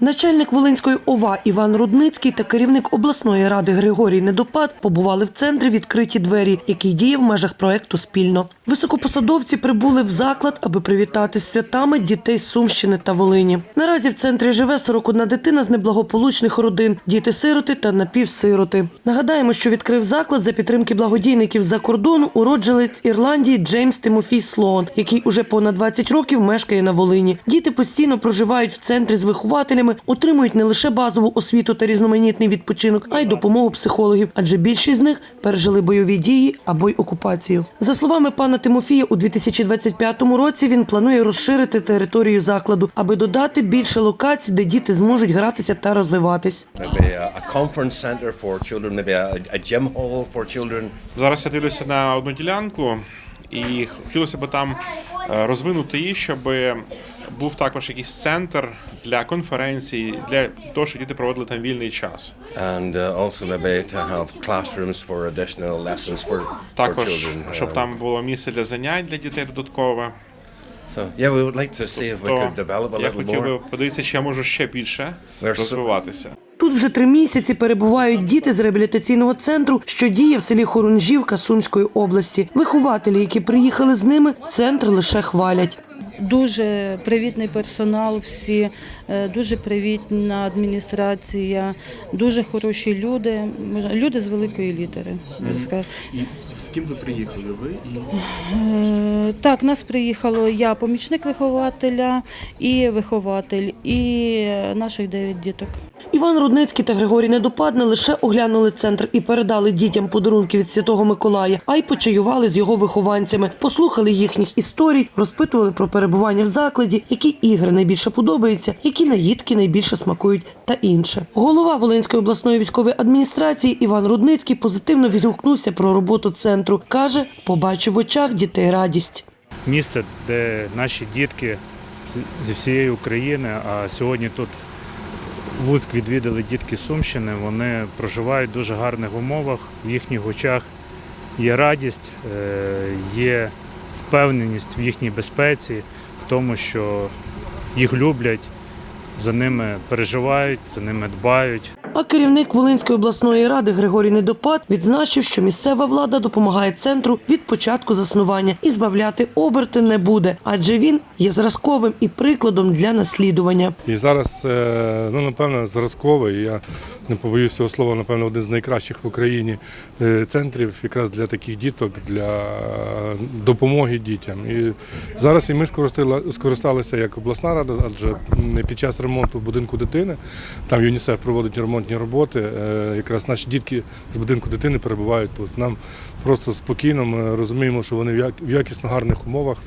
Начальник Волинської ОВА Іван Рудницький та керівник обласної ради Григорій Недопад побували в центрі відкриті двері, який діє в межах проекту спільно. Високопосадовці прибули в заклад, аби привітати з святами дітей з Сумщини та Волині. Наразі в центрі живе 41 дитина з неблагополучних родин, діти-сироти та напівсироти. Нагадаємо, що відкрив заклад за підтримки благодійників за кордону уродженець Ірландії Джеймс Тимофій Слоан, який уже понад 20 років мешкає на Волині. Діти постійно проживають в центрі з вихователями, отримують не лише базову освіту та різноманітний відпочинок, а й допомогу психологів, адже більшість з них пережили бойові дії або й окупацію. За словами пана Тимофія, у 2025 році він планує розширити територію закладу, аби додати більше локацій, де діти зможуть гратися та розвиватись. Зараз я дивлюся на одну ділянку, і хотілося б там е, розвинути її, щоб був також якийсь центр для конференцій, для того, щоб діти проводили там вільний час. And uh, also maybe to have classrooms for additional lessons for, for Також children. щоб там було місце для занять для дітей додаткове. so yeah, we would like to see if we could develop a я хотів би подивитися, чи я можу ще більше розвиватися. Тут вже три місяці перебувають діти з реабілітаційного центру, що діє в селі Хорунжівка Сумської області. Вихователі, які приїхали з ними, центр лише хвалять. Дуже привітний персонал, всі е, дуже привітна адміністрація, дуже хороші люди, люди з великої літери. І з ким ви приїхали? Ви і Е, Так, нас приїхало я, помічник вихователя і вихователь, і е, наших дев'ять діток. Іван Рудницький та Григорій Недопад не лише оглянули центр і передали дітям подарунки від Святого Миколая, а й почаювали з його вихованцями, послухали їхніх історій, розпитували про перебування в закладі, які ігри найбільше подобаються, які наїдки найбільше смакують та інше. Голова Волинської обласної військової адміністрації Іван Рудницький позитивно відгукнувся про роботу центру. каже, побачив в очах дітей радість. місце, де наші дітки зі всієї України, а сьогодні тут Луцьк відвідали дітки Сумщини. Вони проживають в дуже гарних умовах. В їхніх очах є радість, е, є впевненість в їхній безпеці, в тому, що їх люблять, за ними переживають, за ними дбають. А керівник Волинської обласної ради Григорій Недопад відзначив, що місцева влада допомагає центру від початку заснування і збавляти оберти не буде, адже він є зразковим і прикладом для наслідування. І зараз, е, ну напевно, зразковий. Я не побоюсь цього слова, напевно, один з найкращих в Україні е, центрів якраз для таких діток, для допомоги дітям. І зараз і ми скористалися як обласна рада, адже під час ремонту в будинку дитини там ЮНІСЕФ проводить ремонтні роботи. е, Якраз наші дітки з будинку дитини перебувають тут. Нам просто спокійно ми розуміємо, що вони в якісно гарних умовах.